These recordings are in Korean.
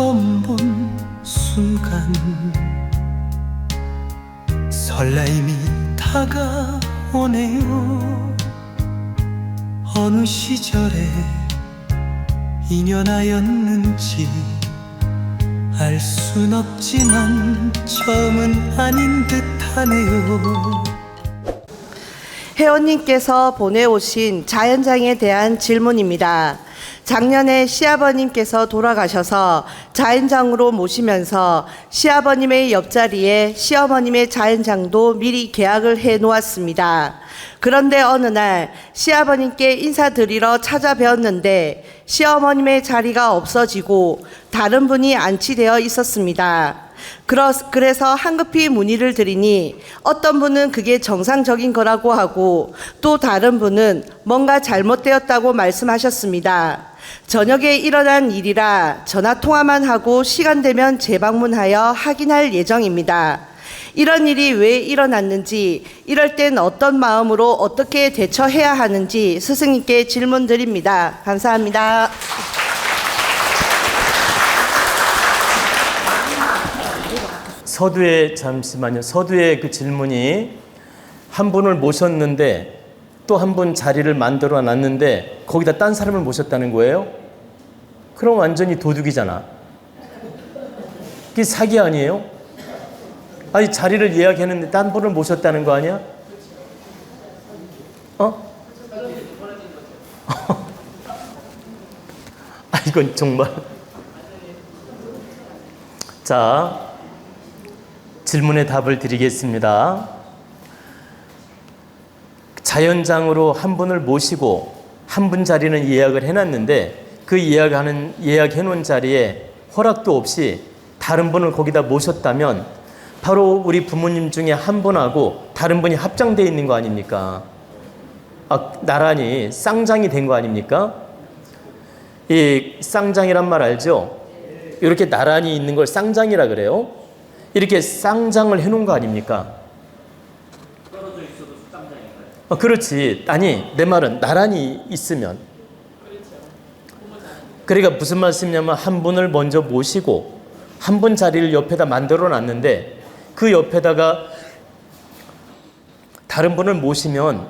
처음 본 순간 설레임이 다가오네요. 어느 시절에 인연하였는지 알 순 없지만 처음은 아닌 듯하네요 회원님께서 보내오신 자연장에 대한 질문입니다. 작년에 시아버님께서 돌아가셔서 자연장으로 모시면서 시아버님의 옆자리에 시어머님의 자연장도 미리 계약을 해 놓았습니다. 그런데 어느 날 시아버님께 인사드리러 찾아뵈었는데 시어머님의 자리가 없어지고 다른 분이 안치되어 있었습니다. 그래서 한급히 문의를 드리니 어떤 분은 그게 정상적인 거라고 하고 또 다른 분은 뭔가 잘못되었다고 말씀하셨습니다. 저녁에 일어난 일이라 전화 통화만 하고 시간 되면 재방문하여 확인할 예정입니다. 이런 일이 왜 일어났는지, 이럴 땐 어떤 마음으로 어떻게 대처해야 하는지 스승님께 질문 드립니다. 감사합니다. 서두에 잠시만요. 서두에 그 질문이 한 분을 모셨는데 또 한 분 자리를 만들어 놨는데 거기다 딴 사람을 모셨다는 거예요? 그럼 완전히 도둑이잖아. 그게 사기 아니에요? 아니 자리를 예약했는데 딴 분을 모셨다는 거 아니야? 어? 아 이건 정말 자 질문에 답을 드리겠습니다. 자연장으로 한 분을 모시고 한 분 자리는 예약을 해놨는데 그 예약하는 예약해 놓은 자리에 허락도 없이 다른 분을 거기다 모셨다면 바로 우리 부모님 중에 한 분하고 다른 분이 합장돼 있는 거 아닙니까? 아, 나란히 쌍장이 된 거 아닙니까? 이 쌍장이란 말 알죠? 이렇게 나란히 있는 걸 쌍장이라 그래요. 이렇게 쌍장을 해놓은 거 아닙니까? 어, 그렇지. 아니, 내 말은 나란히 있으면. 그러니까 무슨 말씀이냐면 한 분을 먼저 모시고 한 분 자리를 옆에다 만들어 놨는데 그 옆에다가 다른 분을 모시면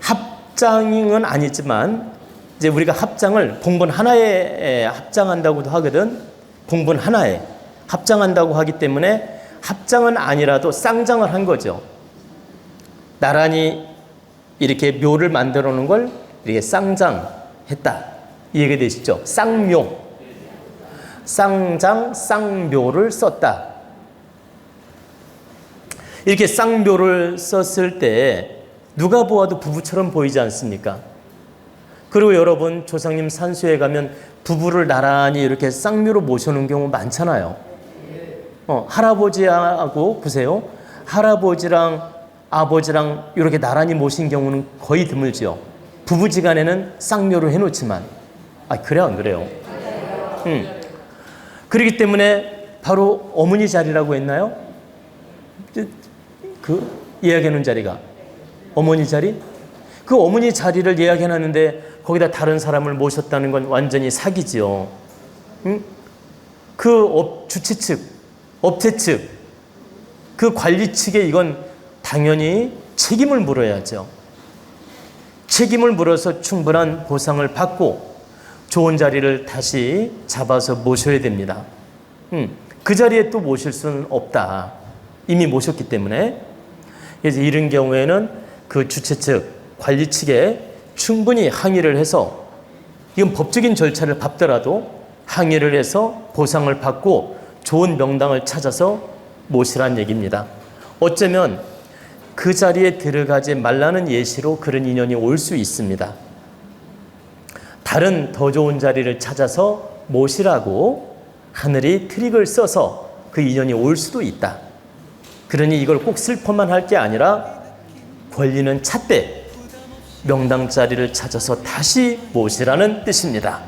합장은 아니지만 이제 우리가 합장을 봉분 하나에 합장한다고도 하거든. 봉분 하나에 합장한다고 하기 때문에 합장은 아니라도 쌍장을 한 거죠. 나란히 이렇게 묘를 만들어 놓은 걸 이렇게 쌍장했다. 이해가 되시죠? 쌍묘. 쌍장, 쌍묘를 썼다. 이렇게 쌍묘를 썼을 때 누가 보아도 부부처럼 보이지 않습니까? 그리고 여러분 조상님 산수에 가면 부부를 나란히 이렇게 쌍묘로 모셔놓은 경우 많잖아요. 어, 할아버지하고 보세요. 할아버지랑 아버지랑 이렇게 나란히 모신 경우는 거의 드물죠. 부부지간에는 쌍묘를 해놓지만 아 그래 안 그래요? 음. 그렇기 때문에 바로 어머니 자리라고 했나요? 그 예약해 놓은 자리가 어머니 자리? 그 어머니 자리를 예약해 놨는데 거기다 다른 사람을 모셨다는 건 완전히 사기지요. 응? 그 업, 주최 측, 업체 측, 그 관리 측에 이건 당연히 책임을 물어야죠. 책임을 물어서 충분한 보상을 받고 좋은 자리를 다시 잡아서 모셔야 됩니다. 음, 그 자리에 또 모실 수는 없다. 이미 모셨기 때문에. 그래서 이런 경우에는 그 주최 측, 관리 측에 충분히 항의를 해서 이건 법적인 절차를 밟더라도 항의를 해서 보상을 받고 좋은 명당을 찾아서 모시란 얘기입니다. 어쩌면 그 자리에 들어가지 말라는 예시로 그런 인연이 올 수 있습니다. 다른 더 좋은 자리를 찾아서 모시라고 하늘이 트릭을 써서 그 인연이 올 수도 있다. 그러니 이걸 꼭 슬퍼만 할 게 아니라 권리는 찾되 명당 자리를 찾아서 다시 모시라는 뜻입니다.